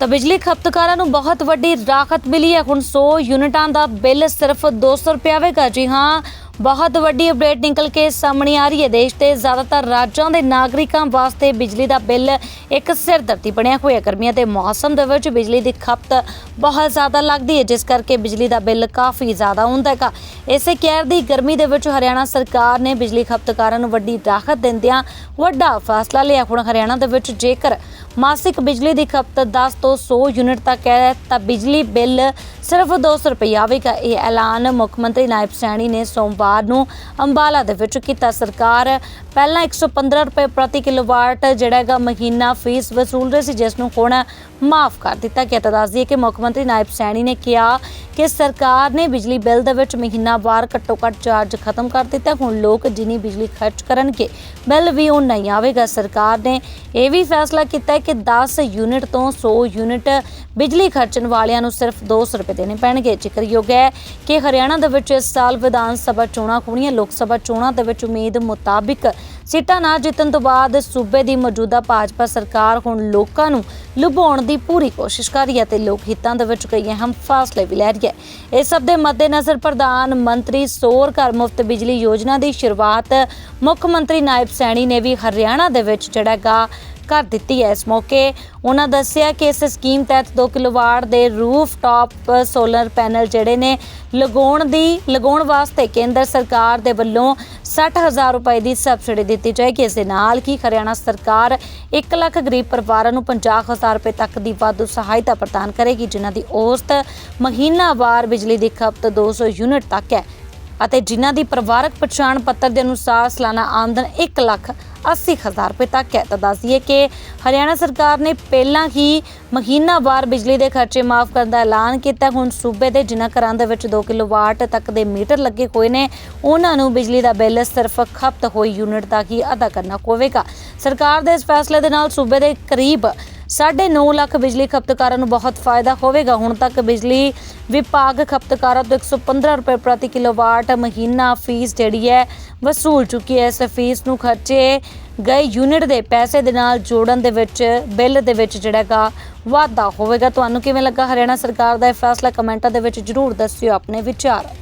ਤਾਂ ਬਿਜਲੀ ਖਪਤਕਾਰਾਂ ਨੂੰ ਬਹੁਤ ਵੱਡੀ ਰਾਹਤ ਮਿਲੀ ਹੈ। ਹੁਣ 100 ਯੂਨਿਟਾਂ ਦਾ ਬਿੱਲ ਸਿਰਫ 200 ਰੁਪਏ ਆਵੇਗਾ। ਜੀ ਹਾਂ ਬਹੁਤ ਵੱਡੀ ਅਪਡੇਟ ਨਿਕਲ ਕੇ ਸਾਹਮਣੇ ਆ ਰਹੀ ਹੈ। ਦੇਸ਼ ਦੇ ਜ਼ਿਆਦਾਤਰ ਰਾਜਾਂ ਦੇ ਨਾਗਰਿਕਾਂ ਵਾਸਤੇ ਬਿਜਲੀ ਦਾ ਬਿੱਲ ਇੱਕ ਸਿਰਦਰਦੀ ਬਣਿਆ ਹੋਇਆ। ਗਰਮੀਆਂ ਦੇ ਮੌਸਮ ਦੇ ਵਿੱਚ ਬਿਜਲੀ ਦੀ ਖਪਤ ਬਹੁਤ ਜ਼ਿਆਦਾ ਲੱਗਦੀ ਹੈ, ਜਿਸ ਕਰਕੇ ਬਿਜਲੀ ਦਾ ਬਿੱਲ ਕਾਫੀ ਜ਼ਿਆਦਾ ਹੁੰਦਾ ਹੈਗਾ। ਇਸੇ ਕਹਿਰ ਦੀ ਗਰਮੀ ਦੇ ਵਿੱਚ ਹਰਿਆਣਾ ਸਰਕਾਰ ਨੇ ਬਿਜਲੀ ਖਪਤਕਾਰਾਂ ਨੂੰ ਵੱਡੀ ਰਾਹਤ ਦਿੰਦਿਆਂ ਵੱਡਾ ਫੈਸਲਾ ਲਿਆ। ਹੁਣ ਹਰਿਆਣਾ ਦੇ ਵਿੱਚ ਜੇਕਰ ਮਾਸਿਕ ਬਿਜਲੀ ਦੀ ਖਪਤ 10 ਤੋਂ 100 ਯੂਨਿਟ ਤੱਕ ਹੈ, ਤਾਂ ਬਿਜਲੀ ਬਿੱਲ ਸਿਰਫ 200 ਰੁਪਏ ਆਵੇਗਾ ਇਹ ਐਲਾਨ ਮੁੱਖ ਮੰਤਰੀ ਨਾਇਬ ਸੈਣੀ ਨੇ ਸੋਮਵਾਰ ਨੂੰ ਅੰਬਾਲਾ ਦੇ ਵਿੱਚ ਕੀਤਾ ਸਰਕਾਰ। ਪਹਿਲਾਂ 115 ਰੁਪਏ ਪ੍ਰਤੀ ਕਿਲੋਵਾਟ ਜਿਹੜਾ ਹੈਗਾ ਮਹੀਨਾ ਫੀਸ ਵਸੂਲ ਰਹੀ ਸੀ, ਜਿਸ ਨੂੰ ਹੁਣ ਮਾਫ ਕਰ ਦਿੱਤਾ ਗਿਆ। ਤਾਂ ਦੱਸ ਦਈਏ ਕਿ ਮੁੱਖ ਮੰਤਰੀ ਨਾਇਬ ਸੈਣੀ ਨੇ ਕਿਹਾ ਕਿ ਸਰਕਾਰ ਨੇ ਬਿਜਲੀ ਬਿੱਲ ਦੇ ਵਿੱਚ ਮਹੀਨਾਵਾਰ ਘੱਟੋ ਘੱਟ ਚਾਰਜ ਖਤਮ ਕਰ ਦਿੱਤਾ। ਹੁਣ ਲੋਕ ਜਿੰਨੀ ਬਿਜਲੀ ਖਰਚ ਕਰਨਗੇ, ਬਿੱਲ ਵੀ ਉਹ ਨਹੀਂ ਆਵੇਗਾ। ਸਰਕਾਰ ਨੇ ਇਹ ਵੀ ਫੈਸਲਾ ਕੀਤਾ ਕਿ 10 ਯੂਨਿਟ ਤੋਂ 100 ਯੂਨਿਟ ਬਿਜਲੀ ਖਰਚਣ ਵਾਲਿਆਂ ਨੂੰ ਸਿਰਫ 200 ਰੁਪਏ ਦੇਣੇ ਪੈਣਗੇ। ਜ਼ਿਕਰਯੋਗ ਹੈ ਕਿ ਹਰਿਆਣਾ ਦੇ ਵਿੱਚ ਇਸ ਸਾਲ ਵਿਧਾਨ ਸਭਾ ਚੋਣਾਂ ਹੋਣੀਆਂ ਲੋਕ ਸਭਾ ਚੋਣਾਂ ਦੇ ਵਿੱਚ ਉਮੀਦ ਮੁਤਾਬਿਕ ਸੀਟਾਂ ਨਾ ਜਿੱਤਣ ਤੋਂ ਬਾਅਦ ਸੂਬੇ ਦੀ ਮੌਜੂਦਾ ਭਾਜਪਾ ਸਰਕਾਰ ਹੁਣ ਲੋਕਾਂ ਨੂੰ ਲੁਭਾਉਣ ਦੀ ਪੂਰੀ ਕੋਸ਼ਿਸ਼ ਕਰ ਰਹੀ ਹੈ ਤੇ ਲੋਕ ਹਿੱਤਾਂ ਦੇ ਵਿੱਚ ਕਈ ਅਹਿਮ ਫੈਸਲੇ ਵੀ ਲੈ ਰਹੀ ਹੈ। ਇਸ ਸਭ ਦੇ ਮੱਦੇਨਜ਼ਰ ਪ੍ਰਧਾਨ ਮੰਤਰੀ ਸੋਰ ਘਰ ਮੁਫਤ ਬਿਜਲੀ ਯੋਜਨਾ ਦੀ ਸ਼ੁਰੂਆਤ ਮੁੱਖ ਮੰਤਰੀ ਨਾਇਬ ਸੈਣੀ ਨੇ ਵੀ ਹਰਿਆਣਾ ਦੇ ਵਿੱਚ ਜਿਹੜਾ ਕਰ ਦਿੱਤੀ ਹੈ। ਇਸ ਮੌਕੇ ਉਹਨਾਂ ਦੱਸਿਆ ਕਿ ਇਸ ਸਕੀਮ ਤਹਿਤ 2 ਕਿਲੋਵਾਟ ਦੇ ਰੂਫ ਟਾਪ ਸੋਲਰ ਪੈਨਲ ਜਿਹੜੇ ਨੇ, ਲਗਾਉਣ ਦੀ, ਲਗਾਉਣ ਵਾਸਤੇ ਕੇਂਦਰ ਸਰਕਾਰ ਦੇ ਵੱਲੋਂ 60000 ਰੁਪਏ ਦੀ ਸਬਸਿਡੀ ਦਿੱਤੀ ਜਾਏਗੀ। ਇਸ ਦੇ ਨਾਲ ਹੀ ਹਰਿਆਣਾ ਸਰਕਾਰ 1 ਲੱਖ ਗਰੀਬ ਪਰਿਵਾਰਾਂ ਨੂੰ 50000 ਰੁਪਏ ਤੱਕ ਦੀ ਵਾਧੂ ਸਹਾਇਤਾ ਪ੍ਰਦਾਨ ਕਰੇਗੀ, ਜਿਨ੍ਹਾਂ ਦੀ ਔਸਤ ਮਹੀਨਾਵਾਰ ਬਿਜਲੀ ਦੀ ਖਪਤ 200 ਯੂਨਿਟ ਤੱਕ ਹੈ ਅਤੇ ਜਿਨ੍ਹਾਂ ਦੀ ਪਰਿਵਾਰਕ ਪਛਾਣ ਪੱਤਰ ਦੇ ਅਨੁਸਾਰ ਸਾਲਾਨਾ ਆਮਦਨ 1 ਲੱਖ 80000 ਰੁਪਏ ਤੱਕ ਹੈ ਤਾਂ ਦੱਸ ਦਈਏ ਕਿ ਹਰਿਆਣਾ ਸਰਕਾਰ ਨੇ ਪਹਿਲਾਂ ਹੀ ਮਹੀਨਾਵਾਰ ਬਿਜਲੀ ਦੇ ਖਰਚੇ ਮਾਫ ਕਰਨ ਦਾ ਐਲਾਨ ਕੀਤਾ। ਹੁਣ ਸੂਬੇ ਦੇ ਜਿਨ੍ਹਾਂ ਘਰਾਂ ਦੇ ਵਿੱਚ 2 ਕਿਲੋਵਾਟ ਤੱਕ ਦੇ ਮੀਟਰ ਲੱਗੇ ਹੋਏ ਨੇ, ਉਹਨਾਂ ਨੂੰ ਬਿਜਲੀ ਦਾ ਬਿੱਲ ਸਿਰਫ ਖਪਤ ਹੋਈ ਯੂਨਿਟ ਤੱਕ ਹੀ ਅਦਾ ਕਰਨਾ ਹੋਵੇਗਾ ਸਰਕਾਰ ਦੇ ਇਸ ਫੈਸਲੇ ਦੇ ਨਾਲ ਸੂਬੇ ਦੇ ਕਰੀਬ 9.5 ਲੱਖ ਬਿਜਲੀ ਖਪਤਕਾਰਾਂ ਨੂੰ ਬਹੁਤ ਫਾਇਦਾ ਹੋਵੇਗਾ। ਹੁਣ ਤੱਕ ਬਿਜਲੀ ਵਿਭਾਗ ਖਪਤਕਾਰਾਂ ਤੋਂ 115 ਰੁਪਏ ਪ੍ਰਤੀ ਕਿਲੋਵਾਟ ਮਹੀਨਾ ਫੀਸ ਜਿਹੜੀ ਹੈ ਵਸੂਲ ਚੁੱਕੀ ਹੈ। ਇਸ ਫੀਸ ਨੂੰ ਖਰਚੇ ਗਏ ਯੂਨਿਟ ਦੇ ਪੈਸੇ ਦੇ ਨਾਲ ਜੋੜਨ ਦੇ ਵਿੱਚ, ਬਿੱਲ ਦੇ ਵਿੱਚ ਜਿਹੜਾ ਹੈਗਾ ਵਾਧਾ ਹੋਵੇਗਾ। ਤੁਹਾਨੂੰ ਕਿਵੇਂ ਲੱਗਾ? ਹਰਿਆਣਾ ਸਰਕਾਰ ਦਾ ਇਹ ਫੈਸਲਾ ਕਮੈਂਟਾਂ ਦੇ ਵਿੱਚ ਜਰੂਰ ਦੱਸਿਓ ਆਪਣੇ ਵਿਚਾਰ।